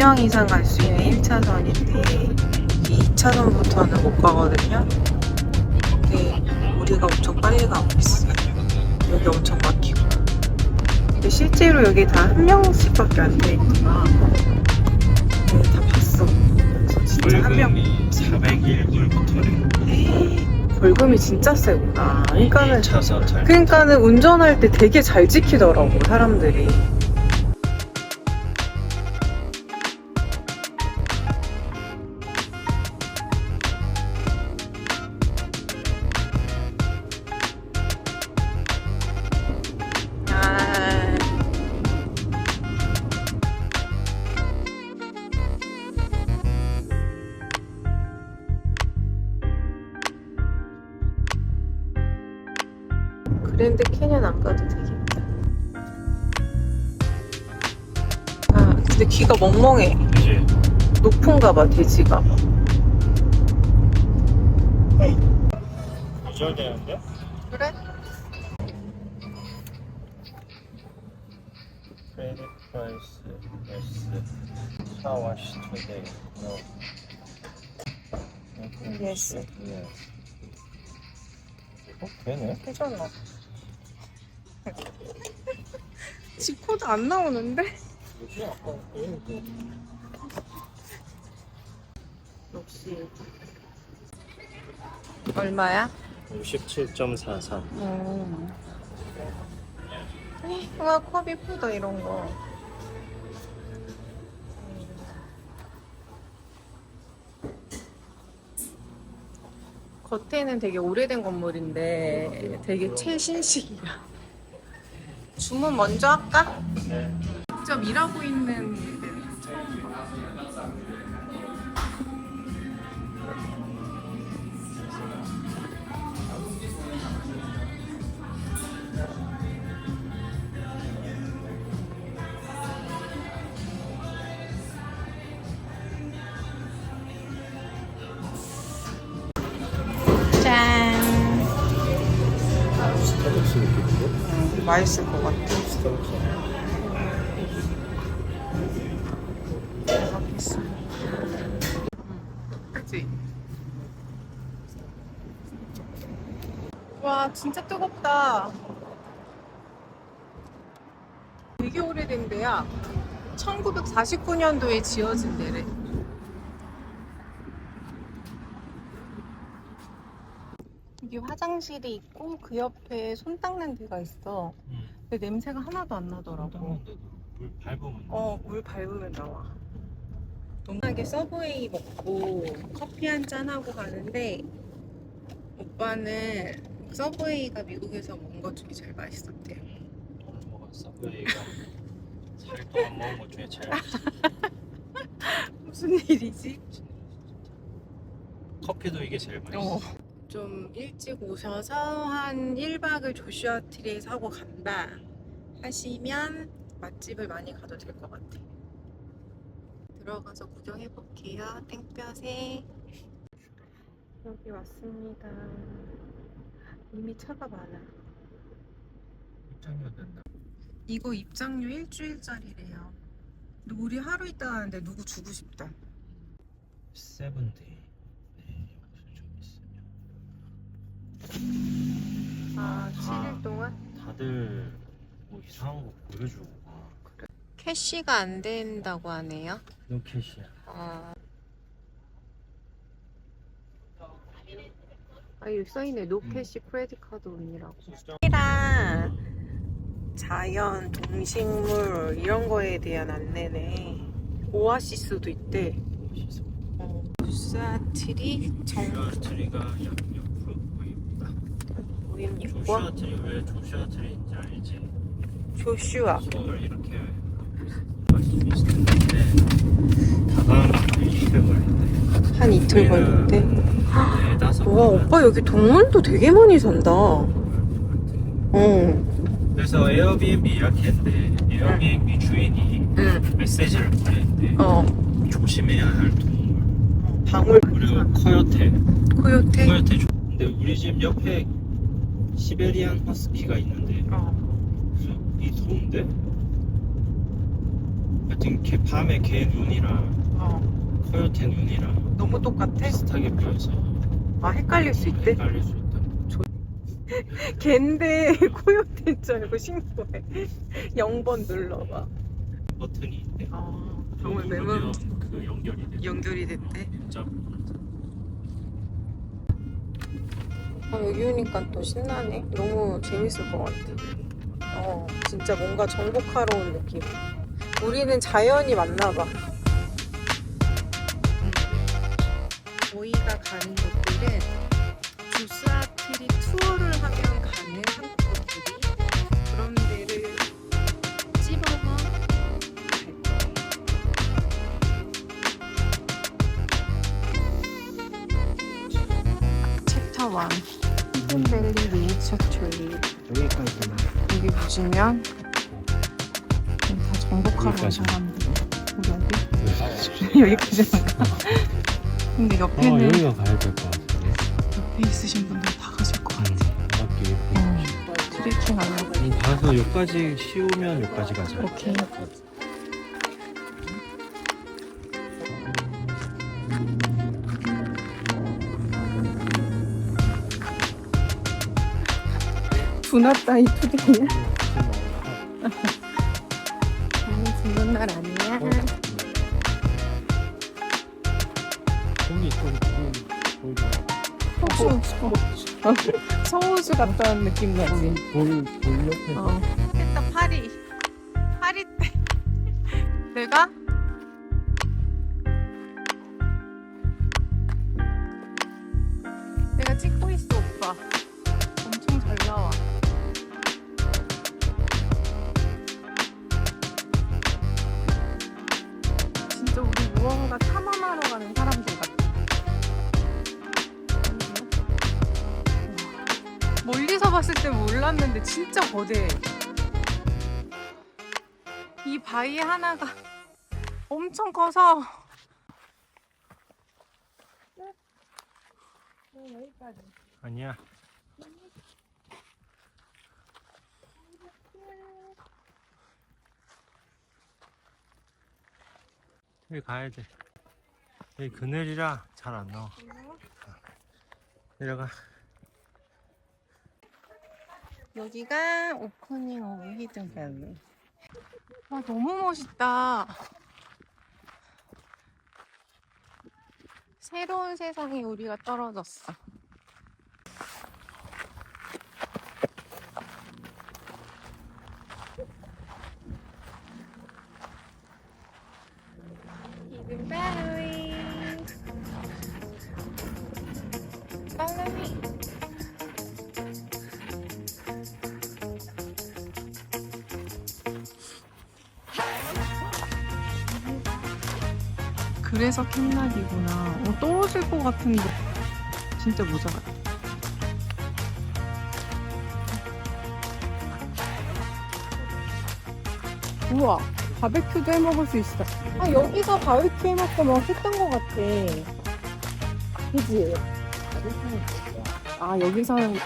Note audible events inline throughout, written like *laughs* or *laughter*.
2명 이상 갈 수 있는 1차선인데 이 2차선부터는 못 가거든요. 근데 우리가 엄청 빨리 가고 있어요. 여기 엄청 막히고. 근데 실제로 여기 다 한 명씩밖에 안 돼 있구나. 네, 다 봤어. 그래서 진짜 한 명. 벌금이 401불부터는 에이, 벌금이 진짜 세구나. 그러니까는 그러니까는 운전할 때 되게 잘 지키더라고 사람들이. 귀가 멍멍해. 이제 높은가 봐, 돼지가. 유절되는데? 그래? 크레딧 프라이스 S 샤워시 투데이 노 Yes. 어? 되네? 괜찮아. 집 코드 안 나오는데? 뭐지? 아까 얘는 역시. 얼마야? 67.43 음. 와, 컵 이쁘다, 이런 거. 겉에는 되게 오래된 건물인데 되게 최신식이야. 주문 먼저 할까? 네. 직접 일하고 있는 애들. 맛있을 것 같아. 와 진짜 뜨겁다. 되게 오래된 데야 1949년도에 지어진 데래. 여기 화장실이 있고 그 옆에 손 닦는 데가 있어. 응. 근데 냄새가 하나도 안 나더라고. 물 밟으면 어, 물 밟으면 나와. 동하게 서브웨이 먹고 커피 한 잔 하고 가는데 오빠는 서브웨이가 미국에서 먹은 것 중에 제일 맛있었대요. 오늘 여기가 4일 동안 먹은 것 중에 제일 맛있어 무슨 일이지? 커피도 이게 제일 맛있어 어. 좀 일찍 오셔서 한 1박을 조슈아 트리에서 하고 간다 하시면 맛집을 많이 가도 될 것 같아. 들어가서 구경해 볼게요. 땡볕에. 여기 왔습니다. 이미 차가 많아. 입장료 된다 이거 입장료 일주일짜리래요. 근데 우리 하루 있다 가는데 누구 주고 싶다. 세븐데이 네 여기서 좀 있으면 아, 아. 7일 동안? 다들 뭐 이상한 거 보여주고 가 캐시가 안 된다고 하네요. 노 캐시야 아. 아, 여기 써있네. 노캐시 크레딧 카드 온이라고. 이랑 자연, 동식물 이런 거에 대한 안내네. 오아시스도 있대. 주사트리 정 트리가 옆, 옆으로 보입니다 에어비앤비 뭐? 조슈아 트리 왜 조슈아 트리인지 알지? 조슈아 서울 이렇게 있을 텐데 다방 200원인데 한 이틀 걸린대 와 오빠 여기 동물도 되게 많이 산다 어 그래서 에어비앤비 예약했는데 에어비앤비 주인이 응. 메시지를 보냈는데 어 조심해야 할 동물 방울 그리고 코요테 코요테 코요테 조... 근데 우리 집 옆에 시베리안 허스키가 있는데 어. 이 더운데? 하여튼 걔 밤에 걔 눈이랑 어. 코요테 눈이랑 너무 똑같아? 비슷하게 보여서 아 헷갈릴 수 있대? 헷갈릴 수 있다 걘데 *laughs* 코요테인 줄 알고 신고해 0번 눌러봐 버튼이 있대 아 방울 그거 매물 누르면 그 연결이 돼 연결이 됐대 진짜 아, 여기 오니까 또 신나네. 너무 재밌을 것 같아. 어, 진짜 뭔가 정복하러 온 느낌. 우리는 자연이 맞나 봐. 가 가는 곳들은 주스아트리 투어를 하면 가는 한국어들이 그런 데를 찝어서 갈 거예요. 챕터 1 히든밸리 네이처 트리 여기까지나 여기 보시면 다 여기까지. 사람들 어디? *laughs* 여기까지만 가 근데 옆에는 어 여기가 가야 될 것 같은데. 옆에 있으신 분들 다 가실 것 같아 어, 트레킹 하려고. 음, 가서 여기까지 쉬우면 여기까지 가자. 오케이. 분화 따위 투쟁이야? *laughs* 오늘 죽는 날 아니야? 성호수 갔다 온 느낌 나지? 돌, 돌 옆에 어. 했다 파리 파리 때 *laughs* 내가 내가 찍고 있어 오빠 때 몰랐는데 진짜 거대해 이 바위 하나가 엄청 커서. 아니야. 여기 가야 돼. 여기 그늘이라 잘 안 나와. 내려가 여기가 오프닝 오브 히든 밸리 와 너무 멋있다. 새로운 세상에 우리가 떨어졌어 그래서 캔락이구나. 어, 떨어질 것 같은데. 진짜 모자 같아. 우와, 바베큐도 해 먹을 수 있어. 아, 여기서 바베큐 해 먹고 막 했던 것 같아. 그지? 아, 여기서 하는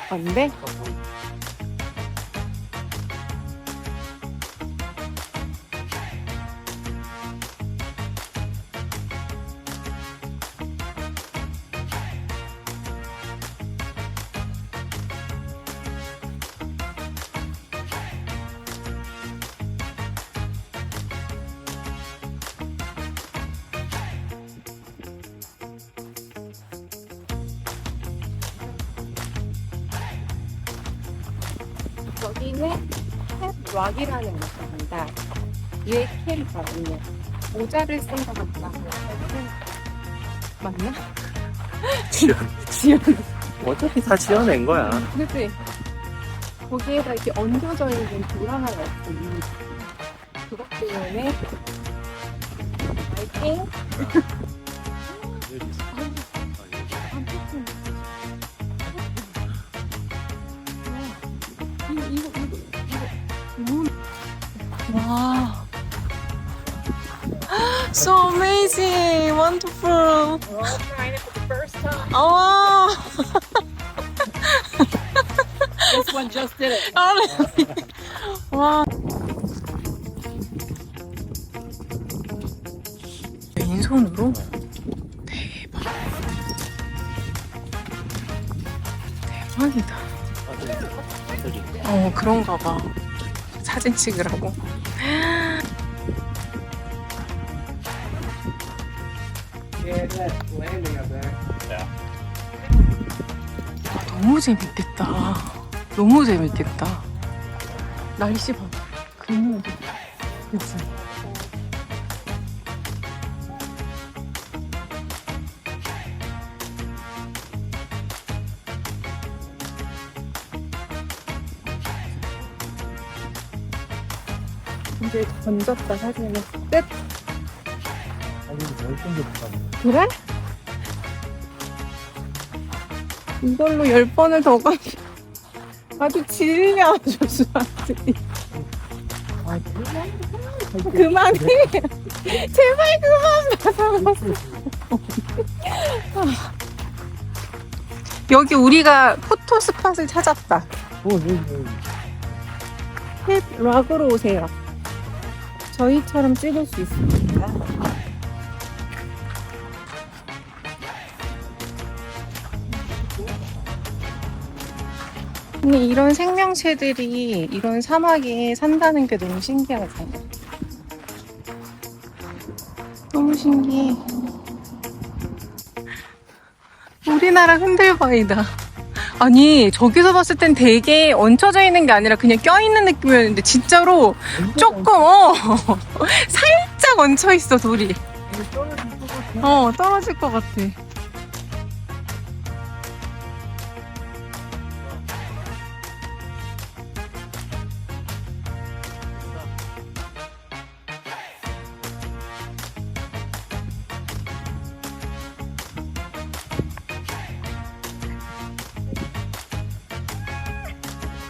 여기는 캡락이라는 곳입니다. 얘 캡이거든요. 모자를 쓴 것 같다. 맞나? 지연 지연. 어차피 다 지어낸 거야 그치? 거기에다 이렇게 얹어져 있는 돌 하나가 있어. 이 그것 때문에 파이팅. 와. So amazing, wonderful. We're all trying it for the first time. 아, This one just did it. 아, 와. 왼손으로? 대박. 대박이다. 어, 그런가 봐. 사진 찍으라고. 아, 너무 재밌겠다. 너무 재밌겠다. 날씨 봐. 그늘. 그치? 이제 던졌다 사진을. 끝. 그래? 이걸로 열 번을 더 가니 아주 질려 조수한테 그만해. 제발 그만 나서 여기 우리가 포토 스팟을 찾았다. 햇 락으로 오세요 저희처럼 찍을 수 있습니다 근데 이런 생명체들이 이런 사막에 산다는 게 너무 신기하다. 너무 신기해. 우리나라 흔들바위다. 아니, 저기서 봤을 땐 되게 얹혀져 있는 게 아니라 그냥 껴있는 느낌이었는데, 진짜로 조금, 어, *laughs* 살짝 얹혀 있어, 돌이. 어, 떨어질 것 같아.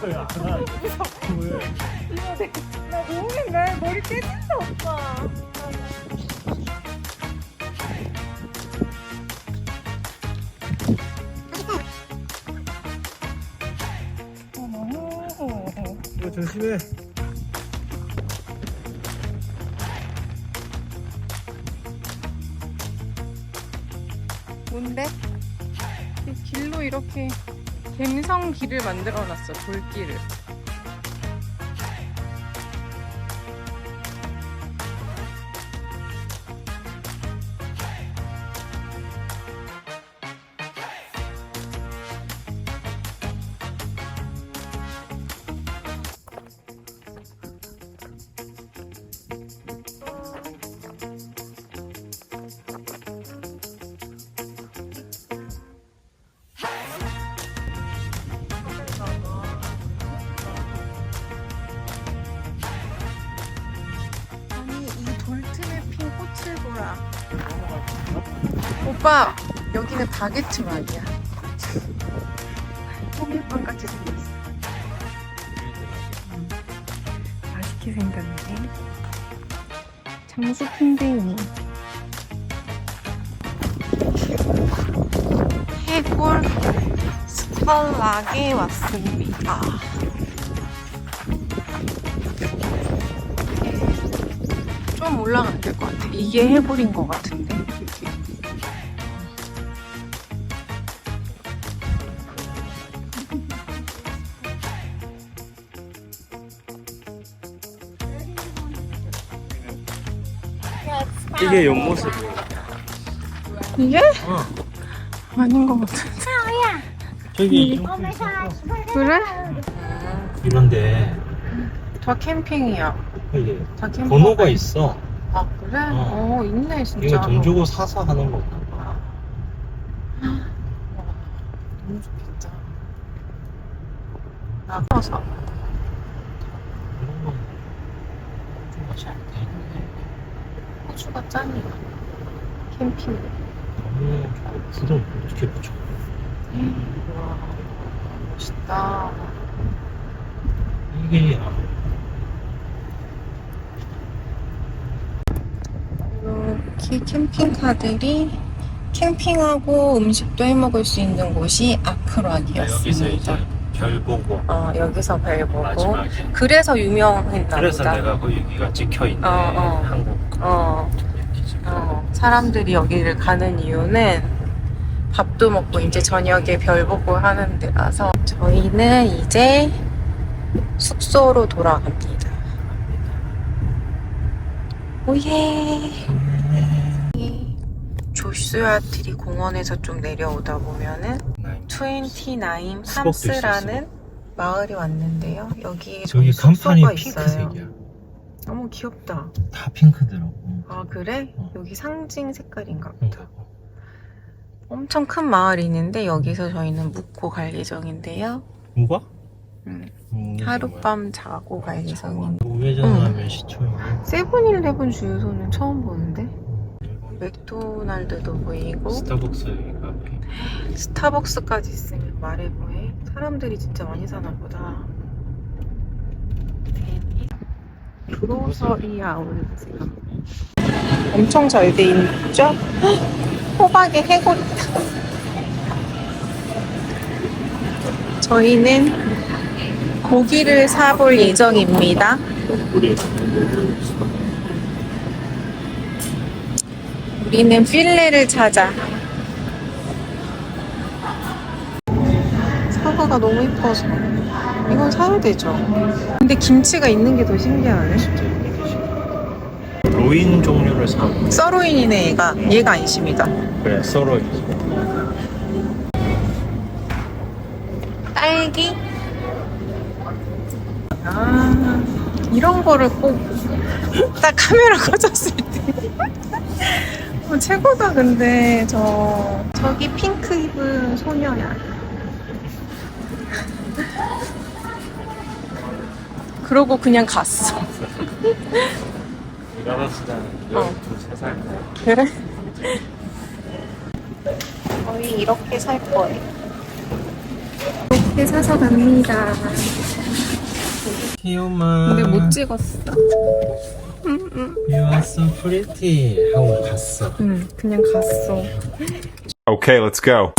나 오늘 날 머리 깨진다, 오빠. 이거 조심해. 뭔데? 이 길로 이렇게 갬성 길을 만들어 놨어, 돌길을. 보라. 오빠, 여기는 바게트 말이야. 호밀빵 같이 생겼어. 맛있게 생겼네. 장수 풍뎅이. 해골 스팔락에 왔습니다. 좀 올라가야 될 것 같아. 이게 해골인 것 같은데. 이게 옆모습이야. 이게? 어. 아닌 것 같은데. 저기 그래? 이런데 다 캠핑이야. 이게 다 캠핑. 번호가 있어. 아 그래? 어. 어, 있네 진짜. 이거 돈 주고 사서 하는 거. 너무 좋겠다. 아파서. 이런 건 호주가 잘 되는데 호주가 짱이야. 캠핑. 너무 좋고 어떻게 붙여? 와, 멋있다. 이게 아, 이렇게 캠핑카들이 캠핑하고 음식도 해 먹을 수 있는 곳이 아크락이었습니다. 이제 별 보고 어, 여기서 별 보고. 마지막에 그래서 유명했나 그래서 보다. 내가 그 여기가 찍혀 있네 어, 어. 한국 어, 어, 사람들이 여기를 가는 이유는 밥도 먹고 이제 저녁에 별 보고 하는 데라서 저희는 이제 숙소로 돌아갑니다. 오예. 조슈아 트리 공원에서 좀 내려오다 보면은 29 팜스라는 마을이 왔는데요. 여기에 저기 간판이. 핑크색이야 너무 귀엽다. 다 핑크더라고 아 그래? 어. 여기 상징 색깔인가 응. 보다. 엄청 큰 마을이 있는데 여기서 저희는 묵고 갈 예정인데요. 뭐가? 음, 음, 하룻밤 자고 갈 예정인데. 우회전하면 시초에 세븐일레븐 주유소는 처음 보는데 맥도날드도 보이고 스타벅스 카페 스타벅스까지 있으면 말해 뭐해. 사람들이 진짜 많이 사나 보다. 그로서리 아울렛 엄청 잘 돼 있죠? *gasps* 헉, 호박에 해골 있다. 저희는 고기를 사볼 예정입니다. 우리는 필레를 찾아. 사과가 너무 이뻐서 이건 사야 되죠. 근데 김치가 있는 게 더 신기하네. 로인 종류를 사고 서로인이네 얘가. 얘가 안심이다. 그래 서로이지 딸기. 아 이런 거를 꼭 딱 카메라 꽂았을 때. 어, 최고다 근데 저 저기 핑크 입은 소녀야. *laughs* 그러고 그냥 갔어. *laughs* 어. 12살 그래? *laughs* 거의 이렇게 살 거예요. 이렇게 사서 갑니다. 키오마 근데 못 찍었어. You are so pretty 하고 갔어 응, 그냥 갔어. Okay, let's go.